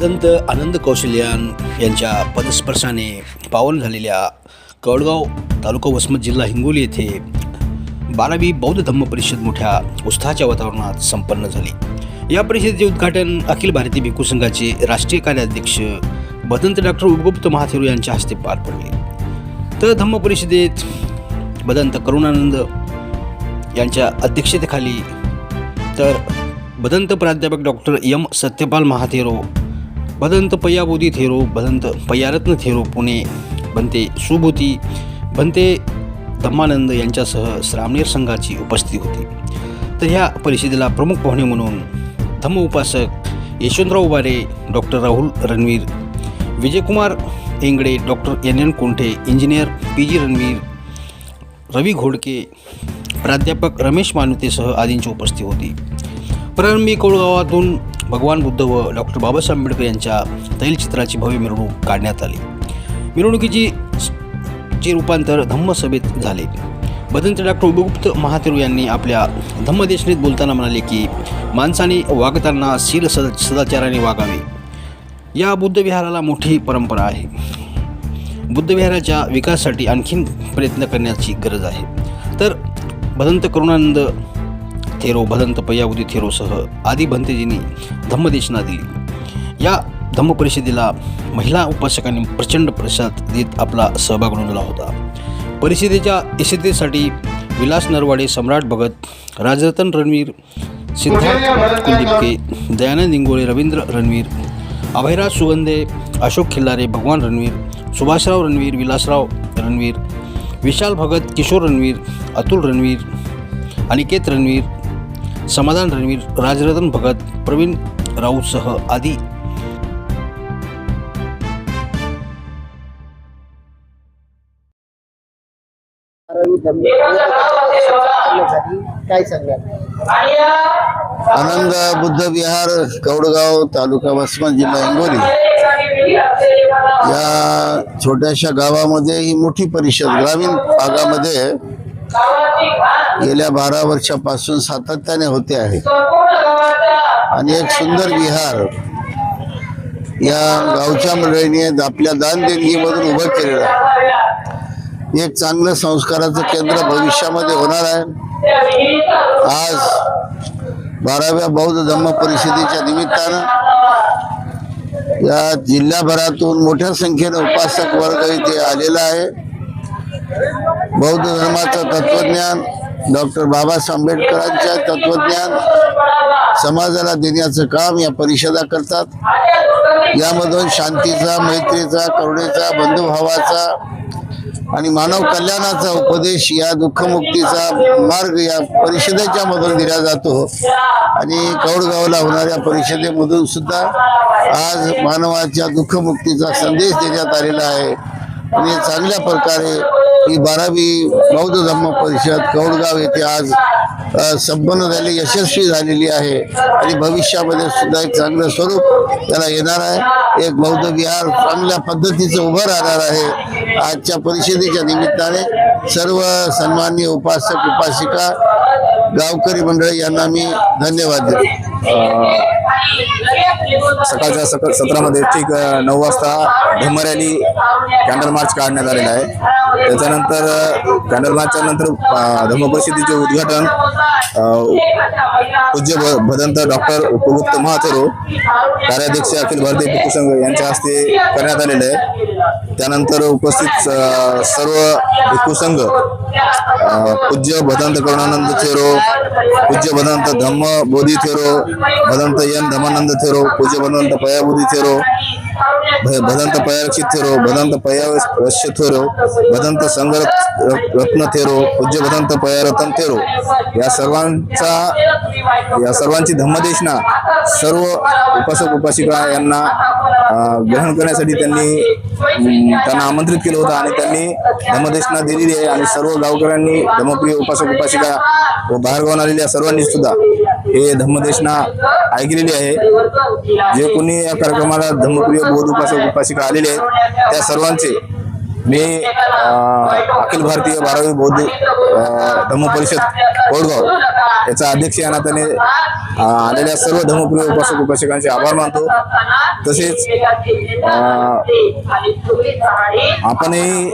संत आनंद कौशल्यान यांच्या पदस्पर्शाने पावन झालेल्या कवडगाव तालुका वसमत जिल्हा हिंगोली येथे बारावी बौद्ध धम्म परिषद मोठ्या उत्साहाच्या वातावरणात संपन्न झाली. या परिषदेचे उद्घाटन अखिल भारतीय भिक्खू संघाचे राष्ट्रीय कार्याध्यक्ष भदंत डॉक्टर उपगुप्त महाथेरू यांच्या हस्ते पार पडले. तर धम्म परिषदेत भदंत करुणानंद यांच्या अध्यक्षतेखाली तर भदंत प्राध्यापक डॉक्टर एम सत्यपाल महाथेरो भदंत पय्याबोधी थेरो भदंत पय्यारत्न थेरो पुणे बनते सुभूती बनते धम्मानंद यांच्यासह श्रामणेर संघाची उपस्थिती होती तर ह्या परिषदेला प्रमुख पाहुणे म्हणून धम्म उपासक Yashwantrao Ubare doctor Rahul Ranveer Vijaykumar Ingade doctor N N Konthe engineer P G Ranveer Ravi Ghodke प्राध्यापक रमेश मानुतेसह आदींची उपस्थिती होती प्रारंभी कोळगावातून भगवान बुद्ध व डॉक्टर बाबासाहेब आंबेडकर यांच्या तैलचित्राची भव्य मिरवणूक काढण्यात आली. मिरवणुकीची चे रूपांतर धम्मसभेत झाले. भदंत डॉक्टर उपगुप्त महातेरू यांनी आपल्या धम्मदेशनीत बोलताना म्हणाले की माणसाने वागताना शील सद सदाचाराने वागावे. या बुद्धविहाराला मोठी परंपरा आहे. बुद्धविहाराच्या विकासासाठी आणखीन प्रयत्न करण्याची गरज आहे. तर भदंत करुणानंद थेरो भदंत पय्यावधी थेरोसह आदी भंतेजींनी धम्मदेशना दिली. या धम्म परिषदेला महिला उपासकांनी प्रचंड प्रसाद देत आपला सहभाग नोंदला होता. परिषदेच्या यशतेसाठी विलास नरवाडे सम्राट भगत राजरतन रणवीर सिद्धार्थ कुलदीपके दयानंद इंगोळे रवींद्र रणवीर अभयराज सुगंधे अशोक खिल्लारे भगवान रणवीर सुभाषराव रणवीर विलासराव रणवीर विशाल भगत किशोर रणवीर अतुल रणवीर अनिकेत रणवीर समाधान रणवीर राजरतन भगत प्रवीण राऊतसह आदी. काय आनंद बुद्ध विहार कौडगाव तालुका वसमत जिल्हा हिंगोली. या छोट्याशा गावामध्ये ही मोठी परिषद ग्रामीण भागामध्ये गेल्या बारा वर्षापासून सातत्याने होते आहे. आणि एक सुंदर विहार या गावच्या मंडळीने आपल्या दान देणगीमधून उभं केलेलं आहे. एक चांगलं संस्काराचं केंद्र भविष्यामध्ये होणार आहे. आज बाराव्या बौद्ध धम्म परिषदेच्या निमित्तानं या जिल्ह्याभरातून मोठ्या संख्येने उपासक वर्ग इथे आलेला आहे. बौद्ध धर्माचं तत्वज्ञान डॉक्टर बाबासाहेब आंबेडकरांच्या तत्वज्ञान समाजाला देण्याचं काम या परिषदा करतात. यामधून शांतीचा मैत्रीचा करुणेचा बंधुभावाचा आणि मानव कल्याणाचा उपदेश या दुःखमुक्तीचा मार्ग या परिषदेच्या मधून दिला जातो. आणि कौडगावला होणाऱ्या परिषदेमधून सुद्धा आज मानवाच्या दुःखमुक्तीचा संदेश देण्यात आलेला आहे. आणि चांगल्या प्रकारे ही बारावी बौद्ध धम्म परिषद कौडगाव येथे आज संपन्न झाली यशस्वी झालेली आहे. आणि भविष्यामध्ये सुद्धा एक चांगलं स्वरूप त्याला येणार आहे. एक बौद्ध विहार चांगल्या पद्धतीचं उभं राहणार आहे आजच्या परिषदेच्या निमित्ताने. सर्व सन्माननीय उपासक उपासिका गावकरी मंडळी यांना मी धन्यवाद देतो. सकाळच्या सकाळ सत्रामध्ये ठीक नऊ वाजता धम्म रॅली कॅन्डल मार्च काढण्यात आलेला आहे. त्याच्यानंतर कॅन्डल मार्चच्या नंतर अ, परिषदेचे उद्घाटन पूज्य भदंत डॉक्टर उपगुप्त महाथेरो कार्याध्यक्ष अखिल भारतीय पितृसंघ यांच्या हस्ते करण्यात आलेले आहे. त्यानंतर उपस्थित सर्व भिक्खूसंघ पूज्य भदंत करुणानंद थेरो पूज्य भदंत धम्म बोधी थेरो भदंत एन धमानंद थेरो पूज्य भदंत पयाबोधी थेरो भदंत पयाची थेरो भदंत पयावश्य थेरो भदंत संघ रत्न थेरो पूज्य भदंत पयारतन थेरो. या सर्वांचा या सर्वांची धम्मदेशना सर्व उपासक उपासिका यांना ग्रहण करण्यासाठी त्यांनी त्यांना आमंत्रित केलं होतं आणि त्यांनी धम्मदेशना दिलेली आहे आणि सर्व गावकऱ्यांनी धर्मप्रिय उपासक उपासिका व बाहेरगावून आलेल्या सर्वांनी सुद्धा हे धम्मदेशना ऐकलेली आहे. जे कोणी या कार्यक्रमाला धम्मप्रिय बोध उपासक उपासिका आलेले आहेत त्या सर्वांचे मी अखिल भारतीय बारावी बौद्ध धर्मपरिषद धम्म परिषद याचा अध्यक्ष या नात्याने आलेल्या सर्व धर्मप्रिय उपासक उपासकांचे आभार मानतो. तसेच आपणही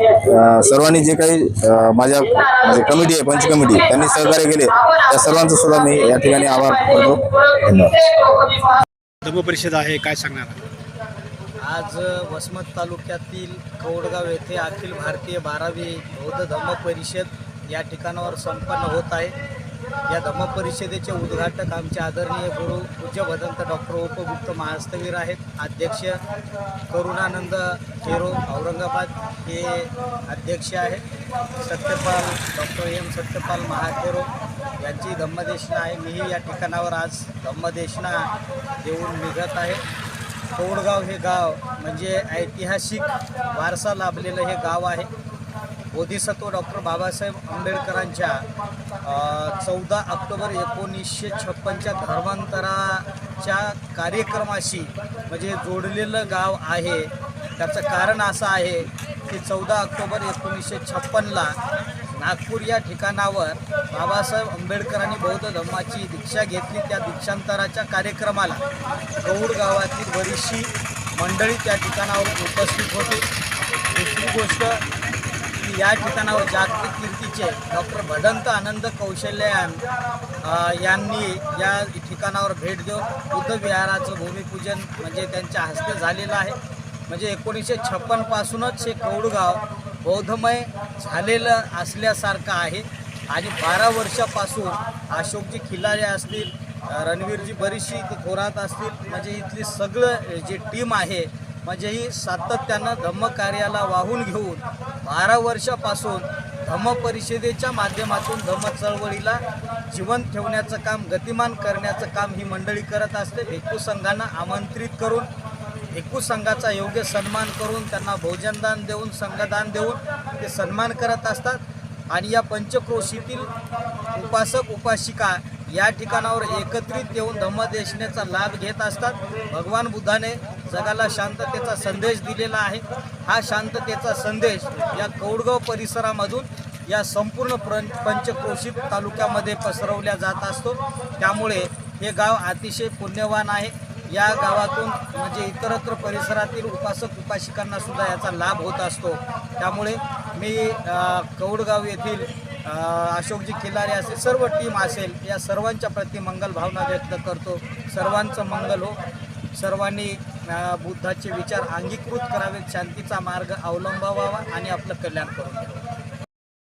सर्वांनी जे काही माझ्या म्हणजे कमिटी आहे पंच कमिटी त्यांनी सहकार्य केले त्या सर्वांचं सुद्धा मी या ठिकाणी आभार करतो धन्यवाद. धम्म परिषद आहे काय सांगणार? आज वसमत तालुक्यातील कौडगाव येथे अखिल भारतीय बारावी बौद्ध धम्म परिषद या ठिकाणावर संपन्न होत आहे. या धम्म परिषदेचे उद्घाटक आमचे आदरणीय गुरु पूज्य भदंत डॉक्टर उपगुप्त महास्तवीर आहेत. अध्यक्ष करुणानंद केरो औरंगाबाद हे अध्यक्ष आहेत. सत्यपाल डॉक्टर एम सत्यपाल महाकेरो यांची धम्मदेशना आहे. मीही या ठिकाणावर आज धम्मदेशना देऊन निघत आहे. कोडगाव हे गाव म्हणजे ऐतिहासिक वारसा लाभलेलं हे गाव आहे. बोधिसत्व डॉक्टर बाबासाहेब आंबेडकरांच्या चौदा ऑक्टोबर एकोणीसशे छप्पनच्या धर्मांतराच्या कार्यक्रमाशी म्हणजे जोडलेलं गाव आहे. त्याचं कारण असं आहे की चौदा ऑक्टोबर एकोणीसशे छप्पनला नागपूर या ठिकाणावर बाबासाहेब आंबेडकरांनी बौद्ध धर्माची दीक्षा घेतली. त्या दीक्षांतराच्या कार्यक्रमाला गौड गावातील बरीचशी मंडळी त्या ठिकाणावर उपस्थित होती. दुसरी गोष्ट की या ठिकाणावर जागतिक कीर्तीचे डॉक्टर भदंत आनंद कौशल्यान यांनी या ठिकाणावर भेट देऊन बुद्ध विहाराचं भूमिपूजन म्हणजे त्यांच्या हस्ते झालेलं आहे. म्हणजे एकोणीसशे छप्पनपासूनच हे कौडगाव बौद्धमय झालेलं असल्यासारखं आहे. आणि बारा वर्षापासून अशोकजी खिलारे असतील रणवीरजी बरीचशी थोरात असतील म्हणजे इथली सगळं जी टीम आहे म्हणजे ही सातत्यानं धम्मकार्याला वाहून घेऊन बारा वर्षापासून धम्म परिषदेच्या माध्यमातून धम्म चळवळीला जिवंत ठेवण्याचं काम गतिमान करण्याचं काम ही मंडळी करत असते. भिक्खू संघांना आमंत्रित करून भिक्खू संघाचा योग्य सन्मान करून त्यांना भोजनदान देऊन संघदान देऊन ते सन्मान करत असतात. आणि या पंचक्रोशीतील उपासक उपासिका या ठिकाणावर एकत्रित येऊन धम्मदेशनेचा लाभ घेत असतात. भगवान बुद्धाने जगाला शांततेचा संदेश दिलेला आहे. हा शांततेचा संदेश या कौडगाव परिसरामधून या संपूर्ण प्र पंचक्रोशीत तालुक्यामध्ये पसरवल्या जात असतो. त्यामुळे हे गाव अतिशय पुण्यवान आहे. या गावातून म्हणजे इतरत्र परिसरातील उपासक उपासिकांना सुद्धा याचा लाभ होत असतो. त्यामुळे मी कौडगाव येथील अशोकजी खिलारे असेल सर्व टीम असेल या सर्वांच्या प्रति मंगल भावना व्यक्त करतो. सर्वांचं मंगल हो. सर्वांनी बुद्धाचे विचार अंगीकृत करावेत. शांतीचा मार्ग अवलंबावा आणि आपलं कल्याण करून